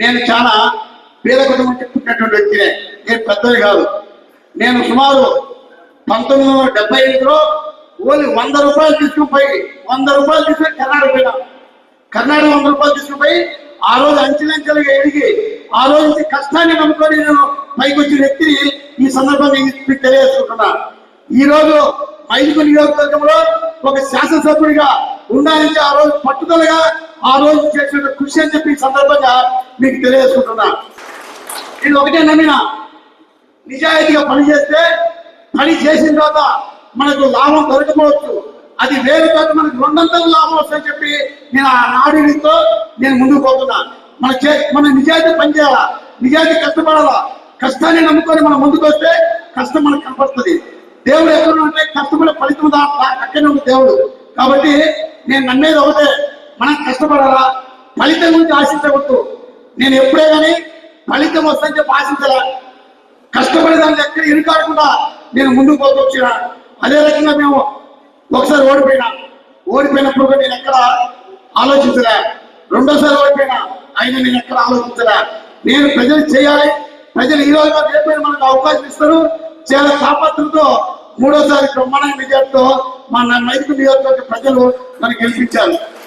నేను చాలా పేద కుటుంబం పుట్టినటువంటి వ్యక్తినే. నేను పెద్దది కాదు. నేను సుమారు పంతొమ్మిది వందల డెబ్బై ఐదులో ఓన్లీ వంద రూపాయలు తీసుకుపోయి వంద రూపాయలు తీసుకుని కర్ణాటక పోయినా. కర్ణాటక వంద రూపాయలు తీసుకుపోయి ఆ రోజు అంచెలంచెలుగా ఎదిగి ఆ రోజు కష్టాన్ని నమ్ముకొని నేను పైకి వచ్చిన వ్యక్తిని ఈ సందర్భంగా మీకు తెలియజేసుకుంటున్నా. ఈ రోజు మైదుకు నియోజకవర్గంలో ఒక శాసనసభ్యుడిగా ఉండాలని ఆ రోజు పట్టుదలగా ఆ రోజు చేసిన కృషి అని చెప్పి సందర్భంగా మీకు తెలియజేసుకుంటున్నా. నేను ఒకటే నమ్మిన నిజాయితీగా పని చేస్తే పని చేసిన తర్వాత మనకు లాభం దొరకపోవచ్చు. అది వేరు చోట మనకు రెండంతలు లాభం వస్తుందని చెప్పి నేను ఆ నాడితో నేను ముందుకు పోతున్నా. మన చే మన నిజాయితీ పనిచేయాలా? నిజాయితీ కష్టపడాలా? కష్టాన్ని నమ్ముకొని మనం ముందుకు వస్తే కష్టం మనకు కనపడుతుంది. దేవుడు ఎక్కడ ఉంటే కష్టపడే ఫలితం దా- దా- అక్కడే ఉంది దేవుడు. కాబట్టి నేను నమ్మేది ఒకటే మనం కష్టపడాలా ఫలితం గురించి ఆశించవద్దు నేను ఎప్పుడే కానీ ఫలితం వస్తుందని చెప్పి ఆశించాలా. కష్టపడి దాన్ని ఎక్కడ ఇరుకాడకుండా నేను ముందుకు పోతొచ్చిన అదే రకంగా మేము ఒకసారి ఓడిపోయినా. ఓడిపోయినప్పుడు కూడా నేను ఎక్కడ ఆలోచించలే. రెండోసారి ఓడిపోయినా. అయినా నేను ఎక్కడ ఆలోచించలే. నేను ప్రజలు చేయాలి. ప్రజలు ఈ రోజు రేపు మనకు అవకాశం ఇస్తారు? చాలా తాపత్రంతో మూడోసారి బ్రహ్మాండ విజయంతో మా నా నియోజకవర్గ ప్రజలు మనకు గెలిపించారు.